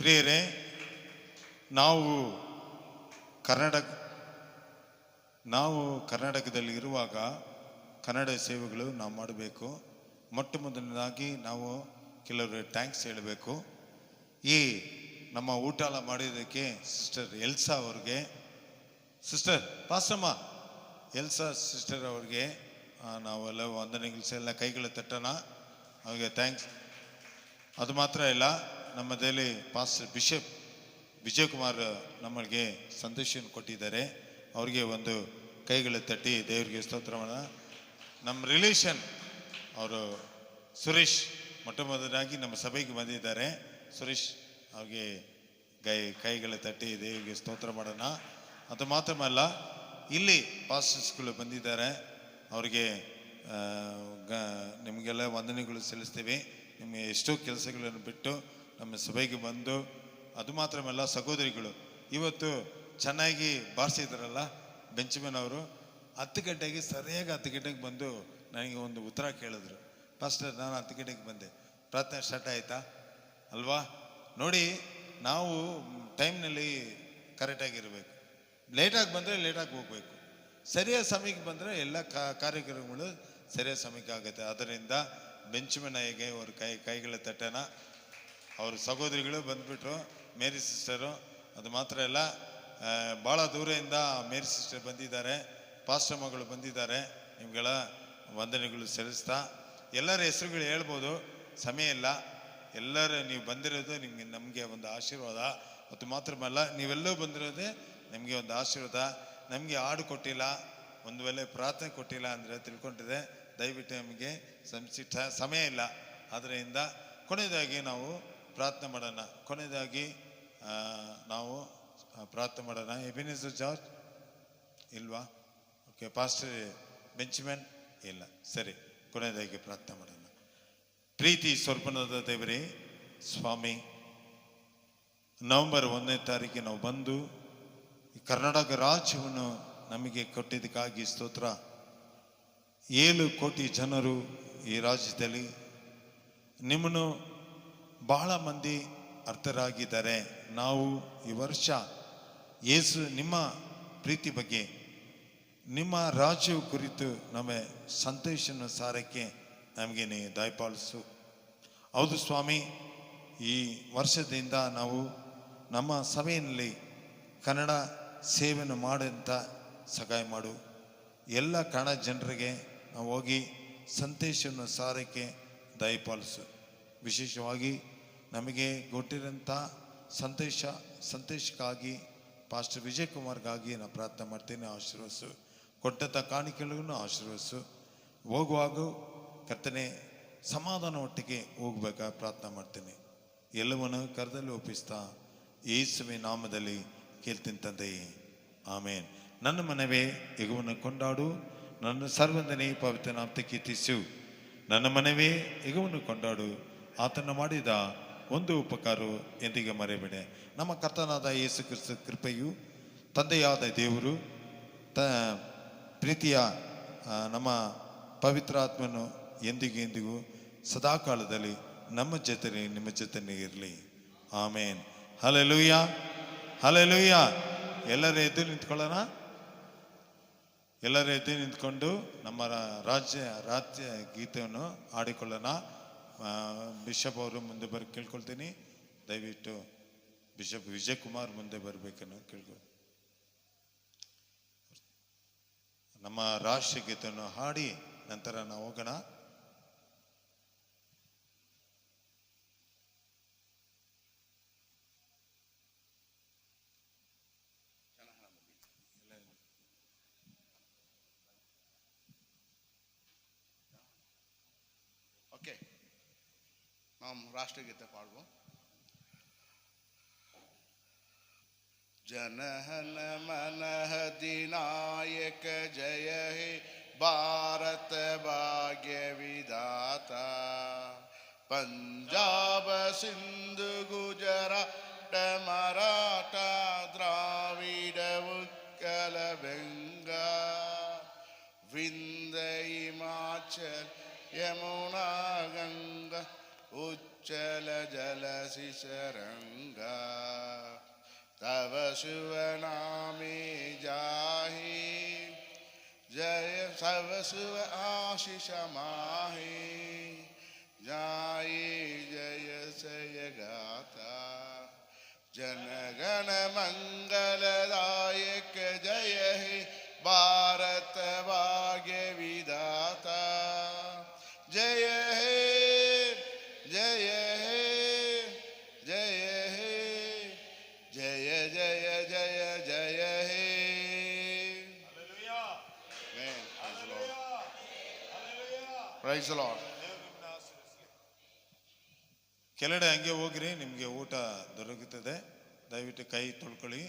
ಪ್ರಿಯರೇ, ನಾವು ಕರ್ನಾಟಕ ನಾವು ಕರ್ನಾಟಕದಲ್ಲಿ ಇರುವಾಗ ಕನ್ನಡ ಸೇವೆಗಳು ನಾವು ಮಾಡಬೇಕು. ಮೊಟ್ಟ ಮೊದಲನೇದಾಗಿ ನಾವು ಕೆಲವರು ಥ್ಯಾಂಕ್ಸ್ ಹೇಳಬೇಕು. ಈ ನಮ್ಮ ಊಟ ಎಲ್ಲ ಮಾಡಿದ್ದಕ್ಕೆ ಸಿಸ್ಟರ್ ಎಲ್ಸಾ ಅವ್ರಿಗೆ ಸಿಸ್ಟರ್ ಪಾಸಮ್ಮ, ಎಲ್ಸಾ ಸಿಸ್ಟರ್ ಅವ್ರಿಗೆ ನಾವೆಲ್ಲ ನಾವೆಲ್ಲ ಕೆಲಸ ಎಲ್ಲ ಕೈಗಳ ತಟ್ಟೋಣ. ಅವ್ರಿಗೆ ಥ್ಯಾಂಕ್ಸ್ ಅದು ಮಾತ್ರ ಇಲ್ಲ. ನಮ್ಮದಲ್ಲಿ ಪಾಸ್ಟರ್ ಬಿಷಪ್ ವಿಜಯಕುಮಾರ್ ನಮಗೆ ಸಂದೇಶವನ್ನು ಕೊಟ್ಟಿದ್ದಾರೆ. ಅವರಿಗೆ ಒಂದು ಕೈಗಳ ತಟ್ಟಿ ದೇವರಿಗೆ ಸ್ತೋತ್ರವನ್ನು. ನಮ್ಮ ರಿಲೇಷನ್ ಅವರು ಸುರೇಶ್ ಮೊಟ್ಟ ಮೊದಲಾಗಿ ನಮ್ಮ ಸಭೆಗೆ ಬಂದಿದ್ದಾರೆ. ಸುರೇಶ್ ಅವ್ರಿಗೆ ಕೈ, ಕೈಗಳ ತಟ್ಟಿ ದೇವರಿಗೆ ಸ್ತೋತ್ರ ಮಾಡೋಣ. ಅದು ಮಾತ್ರವಲ್ಲ, ಇಲ್ಲಿ ಪಾಸ್ಟರ್ಸ್ಗಳು ಬಂದಿದ್ದಾರೆ. ಅವರಿಗೆ ನಿಮಗೆಲ್ಲ ವಂದನೆಗಳು ಸಲ್ಲಿಸ್ತೀವಿ. ನಿಮಗೆ ಎಷ್ಟೋ ಕೆಲಸಗಳನ್ನು ಬಿಟ್ಟು ನಮ್ಮ ಸಭೆಗೆ ಬಂದು ಅದು ಮಾತ್ರವಲ್ಲ ಸಹೋದರಿಗಳು. ಇವತ್ತು ಚೆನ್ನಾಗಿ ಬಾರಿಸಿದ್ರಲ್ಲ ಬೆಂಚಮನ್ ಅವರು ಹತ್ತು ಗಂಟೆಗೆ ಸರಿಯಾಗಿ ಹತ್ತು ಗಂಟೆಗೆ ಬಂದು ನನಗೆ ಒಂದು ಉತ್ತರ ಕೇಳಿದ್ರು. ಫಸ್ಟ್ ನಾನು ಹತ್ತು ಗಂಟೆಗೆ ಬಂದೆ. ಪ್ರಾರ್ಥನೆ ಸ್ಟಾರ್ಟ್ ಆಯಿತಾ? ಅಲ್ವಾ? ನೋಡಿ, ನಾವು ಟೈಮ್ನಲ್ಲಿ ಕರೆಕ್ಟಾಗಿರಬೇಕು ಲೇಟಾಗಿ ಬಂದರೆ ಲೇಟಾಗಿ ಹೋಗಬೇಕು. ಸರಿಯಾದ ಸಮಯಕ್ಕೆ ಬಂದರೆ ಎಲ್ಲ ಕಾರ್ಯಕ್ರಮಗಳು ಸರಿಯಾದ ಸಮಯಕ್ಕೆ ಆಗುತ್ತೆ. ಅದರಿಂದ ಬೆಂಚಮನಾಯಿಗೆ ಅವ್ರ ಕೈ, ಕೈಗಳ ತಟ್ಟನ ಅವ್ರ ಸಹೋದರಿಗಳು ಬಂದ್ಬಿಟ್ರು, ಮೇರಿ ಸಿಸ್ಟರು. ಅದು ಮಾತ್ರ ಅಲ್ಲ ಭಾಳ ದೂರದಿಂದ ಮೇರಿ ಸಿಸ್ಟರ್ ಬಂದಿದ್ದಾರೆ, ಪಾಸ್ಟರ್ ಮಗಳು ಬಂದಿದ್ದಾರೆ, ನಿಮ್ಗಳ ವಂದನೆಗಳು ಸಲ್ಲಿಸ್ತಾ. ಎಲ್ಲರ ಹೆಸರುಗಳು ಹೇಳ್ಬೋದು, ಸಮಯ ಇಲ್ಲ. ಎಲ್ಲರೂ ನೀವು ಬಂದಿರೋದು ನಿಮಗೆ, ನಮಗೆ ಒಂದು ಆಶೀರ್ವಾದ. ಮತ್ತು ಮಾತ್ರವಲ್ಲ, ನೀವೆಲ್ಲೂ ಬಂದಿರೋದೇ ನಿಮಗೆ ಒಂದು ಆಶೀರ್ವಾದ. ನಮಗೆ ಹಾಡು ಕೊಟ್ಟಿಲ್ಲ, ಒಂದು ವೇಳೆ ಪ್ರಾರ್ಥನೆ ಕೊಟ್ಟಿಲ್ಲ ಅಂದರೆ ತಿಳ್ಕೊಂಡಿದೆ ದಯವಿಟ್ಟು ನಮಗೆ ಸಂಸಿಟ್ಟ ಸಮಯ ಇಲ್ಲ. ಅದರಿಂದ ಕೊನೆಯದಾಗಿ ನಾವು ಪ್ರಾರ್ಥನೆ ಮಾಡೋಣ. ಕೊನೆಯದಾಗಿ ನಾವು ಪ್ರಾರ್ಥನೆ ಮಾಡೋಣ. Ebenezer George? ಇಲ್ವಾ? Okay, pastor Benjamin? ಇಲ್ಲ. ಸರಿ, ಕೊನೆಯದಾಗಿ ಪ್ರಾರ್ಥನೆ ಮಾಡೋಣ. ಪ್ರೀತಿ ಸ್ವರ್ಪಣದ ದೇವರೇ, ಸ್ವಾಮಿ, ನವೆಂಬರ್ ಒಂದನೇ ತಾರೀಕಿಗೆ ನಾವು ಬಂದು ಕರ್ನಾಟಕ ರಾಜ್ಯವನ್ನು ನಮಗೆ ಕೊಟ್ಟಿದ್ದಕ್ಕಾಗಿ ಸ್ತೋತ್ರ. ಏಳು ಕೋಟಿ ಜನರು ಈ ರಾಜ್ಯದಲ್ಲಿ ನಿಮ್ಮನ್ನು ಬಹಳ ಮಂದಿ ಅರ್ಥರಾಗಿದ್ದಾರೆ. ನಾವು ಈ ವರ್ಷ ಯೇಸು ನಿಮ್ಮ ಪ್ರೀತಿ ಬಗ್ಗೆ, ನಿಮ್ಮ ರಾಜ್ಯ ಕುರಿತು ನಮಗೆ ಸಂತೋಷನ ಸಾರಕ್ಕೆ ನಮಗೆ ನೀ ದಯಪಾಲಿಸು. ಹೌದು ಸ್ವಾಮಿ, ಈ ವರ್ಷದಿಂದ ನಾವು ನಮ್ಮ ಸಭೆಯಲ್ಲಿ ಕನ್ನಡ ಸೇವೆಯನ್ನು ಮಾಡಂತ ಸಹಾಯ ಮಾಡು. ಎಲ್ಲ ಕನ್ನಡ ಜನರಿಗೆ ನಾವು ಹೋಗಿ ಸಂತೋಷವನ್ನು ಸಾರಕ್ಕೆ ದಯಪಾಲಿಸು. ವಿಶೇಷವಾಗಿ ನಮಗೆ ಕೊಟ್ಟಿರೋಂಥ ಸಂತೋಷ, ಸಂತೋಷಕ್ಕಾಗಿ ಪಾಸ್ಟರ್ ವಿಜಯ್ ಕುಮಾರ್ಗಾಗಿ ನಾನು ಪ್ರಾರ್ಥನೆ ಮಾಡ್ತೇನೆ ಆಶೀರ್ವಸು ಕೊಟ್ಟಂಥ ಕಾಣಿಕೆಗಳಿಗೂ ಆಶೀರ್ವಸು ಹೋಗುವಾಗ ಕರ್ತನೆ ಸಮಾಧಾನ ಒಟ್ಟಿಗೆ ಹೋಗ್ಬೇಕಾ ಪ್ರಾರ್ಥನೆ ಮಾಡ್ತೇನೆ. ಎಲ್ಲವನ್ನು ಕರೆದಲ್ಲಿ ಒಪ್ಪಿಸ್ತಾ ಯೇಸುವೆ ನಾಮದಲ್ಲಿ ಕೇಳ್ತೀನಿ ತಂದೆಯೇ ಆಮೇನ್. ನನ್ನ ಮನವೇ ಯಗುವನ್ನು ಕೊಂಡಾಡು. ನನ್ನ ಸರ್ವಂದನೆ ಪವಿತ್ರ ನಾಮತೆ ಕೀರ್ತಿಸು. ನನ್ನ ಮನವೇ ಯಗುವನ್ನು ಕೊಂಡಾಡು. ಆತನ ಮಾಡಿದ ಒಂದು ಉಪಕಾರ ಎಂದಿಗೆ ಮರೆಯಬೇಡ. ನಮ್ಮ ಕರ್ತನಾದ ಯೇಸು ಕ್ರಿಸ್ತ ಕೃಪೆಯು ತಂದೆಯಾದ ದೇವರು, ತ, ಪ್ರೀತಿಯ ನಮ್ಮ ಪವಿತ್ರಾತ್ಮನು ಎಂದಿಗೂ ಎಂದಿಗೂ ಸದಾಕಾಲದಲ್ಲಿ ನಮ್ಮ ಜೊತೆ ನಿಮ್ಮ ಜೊತೆ ಇರಲಿ. ಆಮೇನ್. ಹಲೆಲುಯ್ಯ ಹಲೆಲುಯ್ಯ ಎಲ್ಲರ ಎದ್ದು ನಿಂತ್ಕೊಳ್ಳೋಣ. ಎಲ್ಲರ ಎದ್ದು ನಿಂತ್ಕೊಂಡು ನಮ್ಮ ರಾಜ್ಯ ರಾಜ್ಯ ಗೀತೆಯನ್ನು ಆಡಿಕೊಳ್ಳೋಣ ಬಿಷಪ್ ಅವರು ಮುಂದೆ ಬರ್, ಕೇಳ್ಕೊಳ್ತೀನಿ. ದಯವಿಟ್ಟು ಬಿಷಪ್ ವಿಜಯ್ ಕುಮಾರ್ ಮುಂದೆ ಬರಬೇಕನ್ನು ಕೇಳ್ಕೊ, ನಮ್ಮ ರಾಷ್ಟ್ರೀಯ ಗೀತೆಯನ್ನು ಹಾಡಿ ನಂತರ ನಾವು ಹೋಗೋಣ. நாம் ராஷ்டிரகீத்தை பாடுவோம். ஜனஹன மனஹ திநாயக ஜய ஹே பாரத பாக்ய விதாதா பஞ்சாப சிந்து குஜராட்ட மராட்டா திராவிட உக்கல பெங்கா விந்த இமாச்சல் யமுனா கங்கா. उच्चल जलसिसरङ्गा तव शिवनामे जाहि। जय सब शिव आशिष माहे जाये जय जय गाता जन गण मंग The Lord. ಕೆಳಗಡೆ ಹಂಗೆ ಹೋಗ್ರಿ ನಿಮಗೆ ಊಟ ದೊರಕುತ್ತದೆ ದಯವಿಟ್ಟು ಕೈ ತೊಳ್ಕೊಳ್ಳಿ